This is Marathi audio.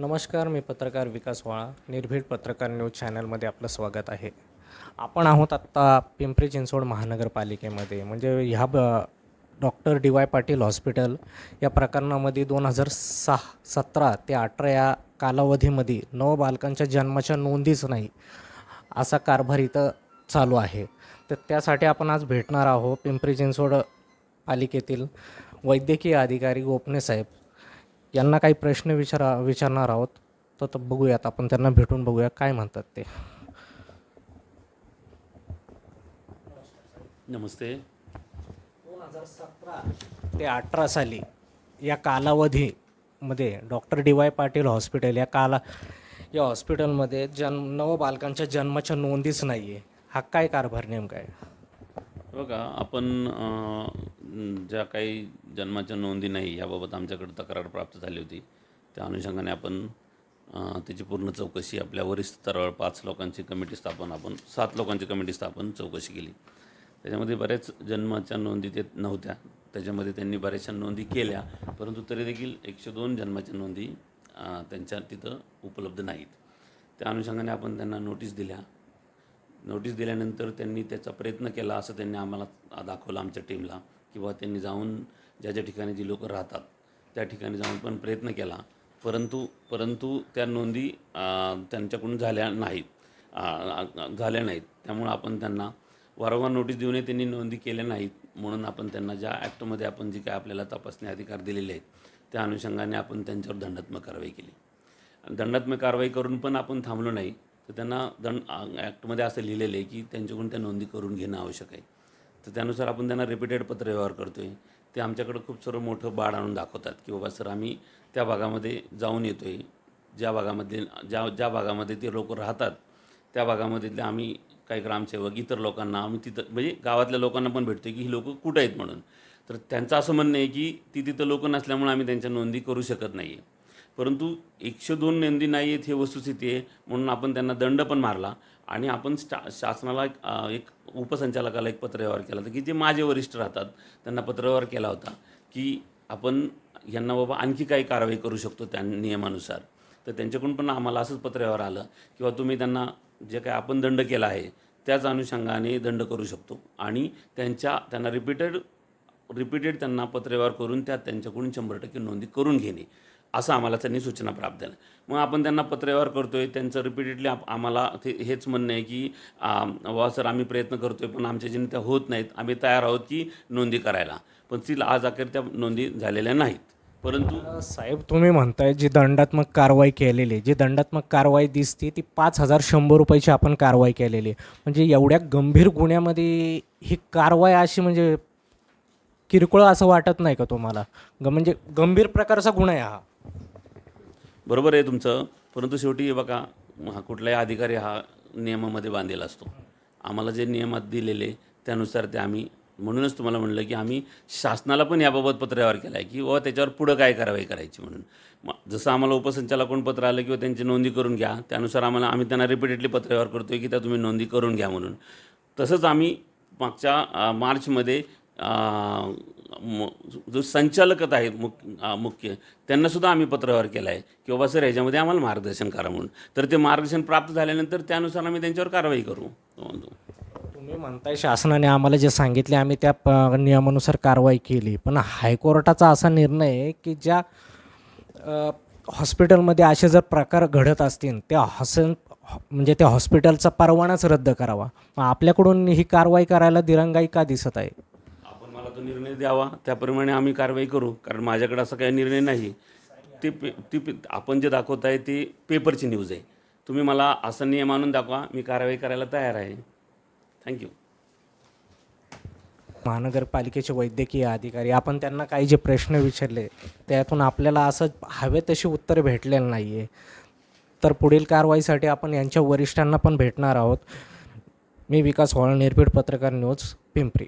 नमस्कार मी पत्रकार विकास वाळा निर्भीड पत्रकार न्यूज चॅनलमध्ये आपलं स्वागत आहे. आपण आहोत आत्ता पिंपरी चिंचवड महानगरपालिकेमध्ये म्हणजे ह्या ब doctor D Y Patil hospital या प्रकरणामध्ये दोन हजार सहा सतरा ते अठरा या कालावधीमध्ये नव बालकांच्या जन्माच्या नोंदीच नाही असा कारभार इथं चालू आहे. तर त्यासाठी आपण आज भेटणार आहोत पिंपरी चिंचवड पालिकेतील वैद्यकीय अधिकारी गोपने साहेब. यांना काही प्रश्न विचारा विचारणार आहोत तर तर बघूयात आपण त्यांना भेटून बघूया काय म्हणतात ते. नमस्ते. दोन हजार सतरा ते अठरा साली या कालावधीमध्ये doctor D Y Patil hospital या काला या हॉस्पिटलमध्ये जन्म नव बालकांच्या जन्माच्या नोंदीच नाही आहे हा काय कारभार नेमका आहे? बघा आपण ज्या काही जन्माच्या नोंदी नाही याबाबत आमच्याकडे तक्रार प्राप्त झाली होती. त्या अनुषंगाने आपण त्याची पूर्ण चौकशी आपल्या वरिष्ठ स्तरावर पाच लोकांची कमिटी स्थापन आपण सात लोकांची कमिटी स्थापन चौकशी केली. त्याच्यामध्ये बऱ्याच जन्माच्या नोंदी ते नव्हत्या. त्याच्यामध्ये त्यांनी बऱ्याचशा नोंदी केल्या परंतु तरी देखील एकशे दोन जन्माच्या नोंदी त्यांच्या तिथं उपलब्ध नाहीत. त्या अनुषंगाने आपण त्यांना नोटीस दिल्या. नोटीस दिल्यानंतर त्यांनी त्याचा प्रयत्न केला असं त्यांनी आम्हाला दाखवलं आमच्या टीमला किंवा त्यांनी जाऊन ज्या ज्या ठिकाणी जी लोक राहतात त्या ठिकाणी जाऊन पण प्रयत्न केला. परंतु परंतु त्या नोंदी त्यांच्याकडून झाल्या नाहीत. झाल्या नाहीत. त्यामुळं आपण त्यांना वारंवार नोटीस देऊनही त्यांनी नोंदी केल्या नाहीत. म्हणून आपण त्यांना ज्या ॲक्टमध्ये आपण जी काय आपल्याला तपासणी अधिकार दिलेले आहेत त्या अनुषंगाने आपण त्यांच्यावर दंडात्मक कारवाई केली. दंडात्मक कारवाई करून पण आपण थांबलो नाही. तर त्यांना दंड ॲक्टमध्ये असं लिहिलेलं आहे की त्यांच्याकडून त्या नोंदी करून घेणं आवश्यक आहे. तर त्यानुसार आपण त्यांना रिपीटेड पत्रव्यवहार करतो आहे ते आमच्याकडं खूप सर्व मोठं बाळ आणून दाखवतात की बाबा सर आम्ही त्या भागामध्ये जाऊन येतो आहे ज्या भागामध्ये ज्या ज्या भागामध्ये ते लोक राहतात त्या भागामधले आम्ही काही ग्रामसेवक इतर लोकांना आम्ही तिथं म्हणजे गावातल्या लोकांना पण भेटतो की ही लोकं कुठं आहेत म्हणून. तर त्यांचं असं म्हणणं आहे की ती तिथं लोक नसल्यामुळे आम्ही त्यांच्या नोंदी करू शकत नाही आहे परंतु एकशे दोन नोंदी नाही आहेत हे वस्तुस्थिती आहे म्हणून आपण त्यांना दंड पण मारला आणि आपण स्टा शासनाला एक, एक उपसंचालकाला एक पत्रव्यवहार केला होता की जे माझे वरिष्ठ राहतात त्यांना पत्रव्यवहार केला होता की आपण यांना बाबा आणखी काही कारवाई करू शकतो त्या नियमानुसार. तर त्यांच्याकडून पण आम्हाला असंच पत्रव्यवहार आलं किंवा तुम्ही त्यांना जे काय आपण दंड केला आहे त्याच अनुषंगाने दंड करू शकतो. आणि त्यांच्या त्यांना रिपीटेड रिपीटेड त्यांना पत्रव्यवहार करून त्यात त्यांच्याकडून शंभर टक्के नोंदी करून घेणे. असं आम्हाला त्यांनी सूचना प्राप्त झाल्या मग आपण त्यांना पत्रव्यवहार करतो आहे त्यांचं रिपीटेडली आप आम्हाला ते हेच म्हणणं आहे की वा सर आम्ही प्रयत्न करतो आहे पण आमच्या जिने त्या होत नाहीत. आम्ही तयार आहोत की नोंदी करायला. पण ती आज अखेर त्या नोंदी झालेल्या नाहीत. परंतु साहेब तुम्ही म्हणताय जी दंडात्मक कारवाई केलेली आहे, जी दंडात्मक कारवाई दिसते ती पाच हजार शंभर रुपयाची आपण कारवाई केलेली आहे. म्हणजे एवढ्या गंभीर गुन्ह्यामध्ये ही कारवाई अशी म्हणजे किरकोळ असं वाटत नाही का तुम्हाला? ग म्हणजे गंभीर प्रकारचा गुन्हा आहे हा. बरोबर आहे तुमचं. परंतु शेवटी बघा हा कुठलाही अधिकारी हा नियमामध्ये बांधलेला असतो. आम्हाला जे नियमात दिलेले त्यानुसार ते आम्ही म्हणूनच तुम्हाला म्हणलं की आम्ही शासनाला पण याबाबत पत्रव्यवहार केला आहे की व त्याच्यावर पुढं काय कारवाई करायची म्हणून. मग जसं आम्हाला उपसंचालकून पत्र आलं किंवा त्यांची नोंदी करून घ्या त्यानुसार आम्हाला आम्ही त्यांना रिपीटेडली पत्रव्यवहार करतो आहे की त्या तुम्ही नोंदी करून घ्या म्हणून. तसंच आम्ही मागच्या मार्चमध्ये जो संचालकच आहेत मुख मुख्य त्यांनासुद्धा आम्ही पत्रव्यवहार केला आहे की बाबा सर याच्यामध्ये आम्हाला मार्गदर्शन करा म्हणून. तर ते मार्गदर्शन प्राप्त झाल्यानंतर त्यानुसार आम्ही त्यांच्यावर कारवाई करू. म्हणतो तुम्ही म्हणताय शासनाने आम्हाला जे सांगितले आम्ही त्या प नियमानुसार कारवाई केली. पण हायकोर्टाचा असा निर्णय आहे की ज्या हॉस्पिटलमध्ये असे जर प्रकार घडत असतील त्या हॉस म्हणजे त्या हॉस्पिटलचा परवानाच रद्द करावा. आपल्याकडून ही कारवाई करायला दिरंगाई का दिसत आहे? तो निर्णय द्यावा त्याप्रमाणे आम्ही कारवाई करू. कारण माझ्याकडे असा काही निर्णय नाही. ते पे ती पे- आपण जे दाखवत आहे ती पेपरची न्यूज आहे. तुम्ही मला असा नियम आणून दाखवा मी कारवाई करायला तयार आहे. थँक्यू महानगरपालिकेचे वैद्यकीय अधिकारी आपण त्यांना काही जे प्रश्न विचारले त्यातून आपल्याला असं हवे तशी उत्तर भेटलेलं नाही आहे तर पुढील कारवाईसाठी आपण यांच्या वरिष्ठांना पण भेटणार आहोत. मी विकास हॉळ निर्भीड पत्रकार न्यूज पिंपरी.